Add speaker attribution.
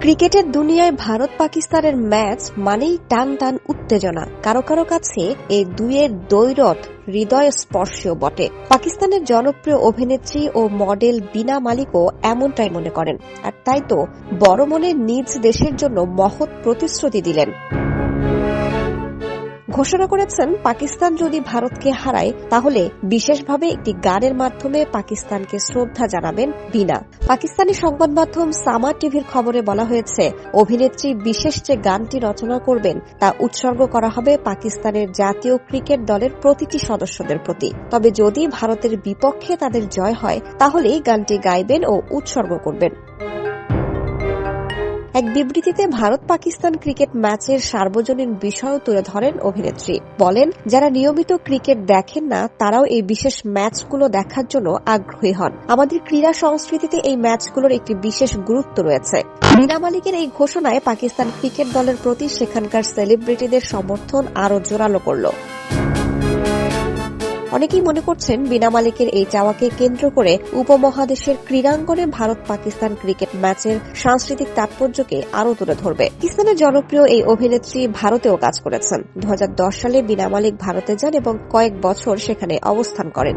Speaker 1: ক্রিকেটের দুনিয়ায় ভারত পাকিস্তানের ম্যাচ মানেই টান টান উত্তেজনা। কারও কারও কাছে এ দুয়ের দৈরথ হৃদয় স্পর্শীয় বটে। পাকিস্তানের জনপ্রিয় অভিনেত্রী ও মডেল বিনা মালিকও এমনটাই মনে করেন। আর তাই তো বড় মনে নিজ দেশের জন্য মহৎ প্রতিশ্রুতি দিলেন। ঘোষণা করেছেন, পাকিস্তান যদি ভারতকে হারায়, তাহলে বিশেষভাবে একটি গানের মাধ্যমে পাকিস্তানকে শ্রদ্ধা জানাবেন বিনা। পাকিস্তানি সংবাদ মাধ্যম সামা টিভির খবরে বলা হয়েছে, অভিনেত্রী বিশেষ যে গানটি রচনা করবেন, তা উৎসর্গ করা হবে পাকিস্তানের জাতীয় ক্রিকেট দলের প্রতিটি সদস্যদের প্রতি। তবে যদি ভারতের বিপক্ষে তাদের জয় হয়, তাহলেই গানটি গাইবেন ও উৎসর্গ করবেন। বিবৃতিতে ভারত পাকিস্তান ক্রিকেট ম্যাচের সার্বজনীন বিষয়ও তুলে ধরেন অভিনেত্রী। বলেন, যারা নিয়মিত ক্রিকেট দেখেন না, তারাও এই বিশেষ ম্যাচগুলো দেখার জন্য আগ্রহী হন। আমাদের ক্রীড়া সংস্কৃতিতে এই ম্যাচগুলোর একটি বিশেষ গুরুত্ব রয়েছে। বিনা মালিকের এই ঘোষণায় পাকিস্তান ক্রিকেট দলের প্রতি সেখানকার সেলিব্রিটিদের সমর্থন আরও জোরালো করল। অনেকেই মনে করছেন বিনা মালিকের এই চাওয়াকে কেন্দ্র করে উপমহাদেশের ক্রীড়াঙ্গনে ভারত পাকিস্তান ক্রিকেট ম্যাচের সাংস্কৃতিক তাৎপর্যকে আরও তুলে ধরবে। পাকিস্তানের জনপ্রিয় এই অভিনেত্রী ভারতেও কাজ করেছেন। দু হাজার দশ সালে বিনা মালিক ভারতে যান এবং কয়েক বছর সেখানে অবস্থান করেন।